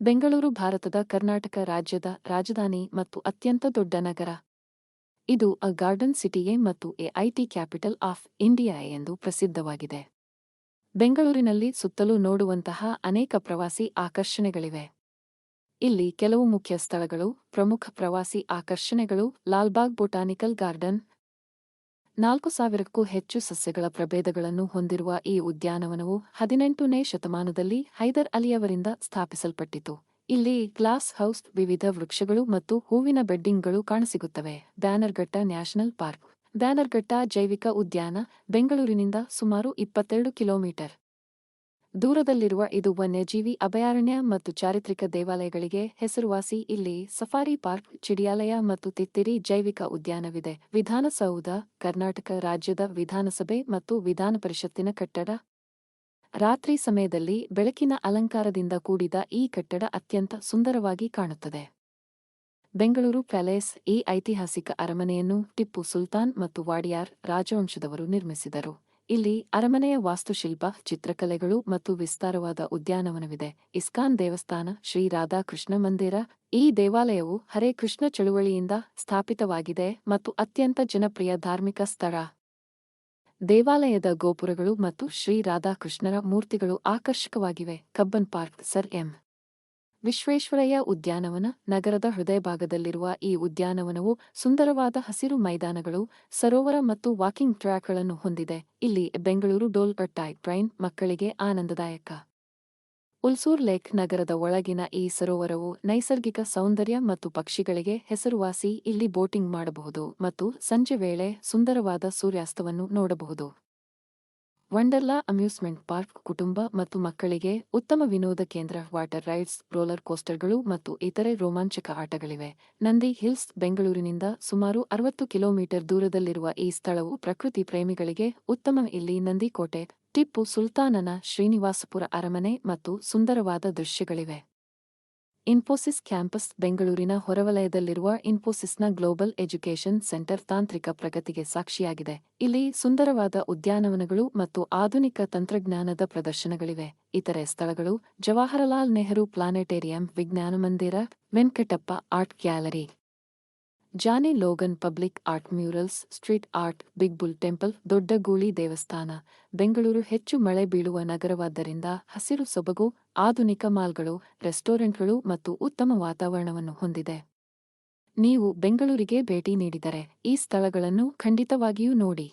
ಬೆಂಗಳೂರು, ಭಾರತದ ಕರ್ನಾಟಕ ರಾಜ್ಯದ ರಾಜಧಾನಿ ಮತ್ತು ಅತ್ಯಂತ ದೊಡ್ಡ ನಗರ. ಇದು ಅ ಗಾರ್ಡನ್ ಸಿಟಿಯೇ ಮತ್ತು a IT capital of India ಎಂದು ಪ್ರಸಿದ್ಧವಾಗಿದೆ. ಬೆಂಗಳೂರಿನಲ್ಲಿ ಸುತ್ತಲೂ ನೋಡುವಂತಹ ಅನೇಕ ಪ್ರವಾಸಿ ಆಕರ್ಷಣೆಗಳಿವೆ. ಇಲ್ಲಿ ಕೆಲವು ಮುಖ್ಯ ಸ್ಥಳಗಳು, ಪ್ರಮುಖ ಪ್ರವಾಸಿ ಆಕರ್ಷಣೆಗಳು, ಲಾಲ್ಬಾಗ್ ಬೊಟಾನಿಕಲ್ ಗಾರ್ಡನ್ ನಾಲ್ಕು ಸಾವಿರಕ್ಕೂ ಹೆಚ್ಚು ಸಸ್ಯಗಳ ಪ್ರಭೇದಗಳನ್ನು ಹೊಂದಿರುವ ಈ ಉದ್ಯಾನವನವು ಹದಿನೆಂಟನೇ ಶತಮಾನದಲ್ಲಿ ಹೈದರ್ ಅಲಿಯವರಿಂದ ಸ್ಥಾಪಿಸಲ್ಪಟ್ಟಿತು. ಇಲ್ಲಿ ಗ್ಲಾಸ್ ಹೌಸ್, ವಿವಿಧ ವೃಕ್ಷಗಳು ಮತ್ತು ಹೂವಿನ ಬೆಡ್ಡಿಂಗ್ಗಳು ಕಾಣಸಿಗುತ್ತವೆ. ಬ್ಯಾನರ್ಘಟ್ಟ ನ್ಯಾಷನಲ್ ಪಾರ್ಕ್. ಬ್ಯಾನರ್ಘಟ್ಟ ಜೈವಿಕ ಉದ್ಯಾನ ಬೆಂಗಳೂರಿನಿಂದ ಸುಮಾರು ಇಪ್ಪತ್ತೆರಡು ಕಿಲೋಮೀಟರ್. ದೂರದಲ್ಲಿರುವ ಇದು ವನ್ಯಜೀವಿ ಅಭಯಾರಣ್ಯ ಮತ್ತು ಚಾರಿತ್ರಿಕ ದೇವಾಲಯಗಳಿಗೆ ಹೆಸರುವಾಸಿ. ಇಲ್ಲಿ ಸಫಾರಿ ಪಾರ್ಕ್, ಚಿಡಿಯಾಲಯ ಮತ್ತು ತಿತ್ತಿರಿ ಜೈವಿಕ ಉದ್ಯಾನವಿದೆ. ವಿಧಾನಸೌಧ, ಕರ್ನಾಟಕ ರಾಜ್ಯದ ವಿಧಾನಸಭೆ ಮತ್ತು ವಿಧಾನ ಪರಿಷತ್ತಿನ ಕಟ್ಟಡ. ರಾತ್ರಿ ಸಮಯದಲ್ಲಿ ಬೆಳಕಿನ ಅಲಂಕಾರದಿಂದ ಕೂಡಿದ ಈ ಕಟ್ಟಡ ಅತ್ಯಂತ ಸುಂದರವಾಗಿ ಕಾಣುತ್ತದೆ. ಬೆಂಗಳೂರು ಪ್ಯಾಲೇಸ್ ಈ ಐತಿಹಾಸಿಕ ಅರಮನೆಯನ್ನು ಟಿಪ್ಪು ಸುಲ್ತಾನ್ ಮತ್ತು ವಾಡಿಯಾರ್ ರಾಜವಂಶದವರು ನಿರ್ಮಿಸಿದರು. ಇಲ್ಲಿ ಅರಮನೆಯ ವಾಸ್ತುಶಿಲ್ಪ, ಚಿತ್ರಕಲೆಗಳು ಮತ್ತು ವಿಸ್ತಾರವಾದ ಉದ್ಯಾನವನವಿದೆ. ಇಸ್ಕಾನ್ ದೇವಸ್ಥಾನ, ಶ್ರೀ ರಾಧಾಕೃಷ್ಣ ಮಂದಿರ, ಈ ದೇವಾಲಯವು ಹರೇ ಕೃಷ್ಣ ಚಳುವಳಿಯಿಂದ ಸ್ಥಾಪಿತವಾಗಿದೆ ಮತ್ತು ಅತ್ಯಂತ ಜನಪ್ರಿಯ ಧಾರ್ಮಿಕ ಸ್ಥಳ. ದೇವಾಲಯದ ಗೋಪುರಗಳು ಮತ್ತು ಶ್ರೀ ರಾಧಾಕೃಷ್ಣರ ಮೂರ್ತಿಗಳು ಆಕರ್ಷಕವಾಗಿವೆ. Cubbon park, sir M. Visvesvaraya ಉದ್ಯಾನವನ, ನಗರದ ಹೃದಯಭಾಗದಲ್ಲಿರುವ ಈ ಉದ್ಯಾನವನವು ಸುಂದರವಾದ ಹಸಿರು ಮೈದಾನಗಳು, ಸರೋವರ ಮತ್ತು ವಾಕಿಂಗ್ ಟ್ರ್ಯಾಕ್ಗಳನ್ನು ಹೊಂದಿದೆ. ಇಲ್ಲಿ ಬೆಂಗಳೂರು ಡೋಲ್ ಟಾಯ್ ಟ್ರೈನ್ ಮಕ್ಕಳಿಗೆ ಆನಂದದಾಯಕ. ಉಲ್ಸೂರ್ ಲೇಕ್ ನಗರದ ಒಳಗಿನ ಈ ಸರೋವರವು ನೈಸರ್ಗಿಕ ಸೌಂದರ್ಯ ಮತ್ತು ಪಕ್ಷಿಗಳಿಗೆ ಹೆಸರುವಾಸಿ. ಇಲ್ಲಿ ಬೋಟಿಂಗ್ ಮಾಡಬಹುದು ಮತ್ತು ಸಂಜೆ ವೇಳೆ ಸುಂದರವಾದ ಸೂರ್ಯಾಸ್ತವನ್ನು ನೋಡಬಹುದು. ವಂಡರ್ಲಾ ಅಮ್ಯೂಸ್ಮೆಂಟ್ ಪಾರ್ಕ್ ಕುಟುಂಬ ಮತ್ತು ಮಕ್ಕಳಿಗೆ ಉತ್ತಮ ವಿನೋದ ಕೇಂದ್ರ, ವಾಟರ್ ರೈಡ್ಸ್, ರೋಲರ್ ಕೋಸ್ಟರ್ಗಳು ಮತ್ತು ಇತರೆ ರೋಮಾಂಚಕ ಆಟಗಳಿವೆ. ನಂದಿ ಹಿಲ್ಸ್, ಬೆಂಗಳೂರಿನಿಂದ ಸುಮಾರು ಅರವತ್ತು ಕಿಲೋಮೀಟರ್ ದೂರದಲ್ಲಿರುವ ಈ ಸ್ಥಳವು ಪ್ರಕೃತಿ ಪ್ರೇಮಿಗಳಿಗೆ ಉತ್ತಮ ಇಲ್ಲಿ ನಂದಿಕೋಟೆ, ಟಿಪ್ಪು ಸುಲ್ತಾನನ ಶ್ರೀನಿವಾಸಪುರ ಅರಮನೆ ಮತ್ತು ಸುಂದರವಾದ ದೃಶ್ಯಗಳಿವೆ. ಇನ್ಫೋಸಿಸ್ ಕ್ಯಾಂಪಸ್ ಬೆಂಗಳೂರಿನ ಹೊರವಲಯದಲ್ಲಿರುವ ಇನ್ಫೋಸಿಸ್ನ ಗ್ಲೋಬಲ್ ಎಜುಕೇಷನ್ ಸೆಂಟರ್ ತಾಂತ್ರಿಕ ಪ್ರಗತಿಗೆ ಸಾಕ್ಷಿಯಾಗಿದೆ. ಇಲ್ಲಿ ಸುಂದರವಾದ ಉದ್ಯಾನವನಗಳು ಮತ್ತು ಆಧುನಿಕ ತಂತ್ರಜ್ಞಾನದ ಪ್ರದರ್ಶನಗಳಿವೆ. ಇತರೆ ಸ್ಥಳಗಳು ಜವಾಹರಲಾಲ್ ನೆಹರು ಪ್ಲಾನೆಟೇರಿಯಂ, ವಿಜ್ಞಾನ ಮಂದಿರ, Venkatappa art gallery. Johnny Logan public art murals, street art, big bull temple ದೊಡ್ಡ ಗೂಳಿ ದೇವಸ್ಥಾನ, ಬೆಂಗಳೂರು ಹೆಚ್ಚು ಮಳೆ ಬೀಳುವ ನಗರವಾದ್ದರಿಂದ ಹಸಿರು ಸೊಬಗು, ಆಧುನಿಕ ಮಾಲ್ಗಳು, ರೆಸ್ಟೋರೆಂಟ್ಗಳು ಮತ್ತು ಉತ್ತಮ ವಾತಾವರಣವನ್ನು ಹೊಂದಿದೆ. ನೀವು ಬೆಂಗಳೂರಿಗೆ ಭೇಟಿ ನೀಡಿದರೆ ಈ ಸ್ಥಳಗಳನ್ನು ಖಂಡಿತವಾಗಿಯೂ ನೋಡಿ.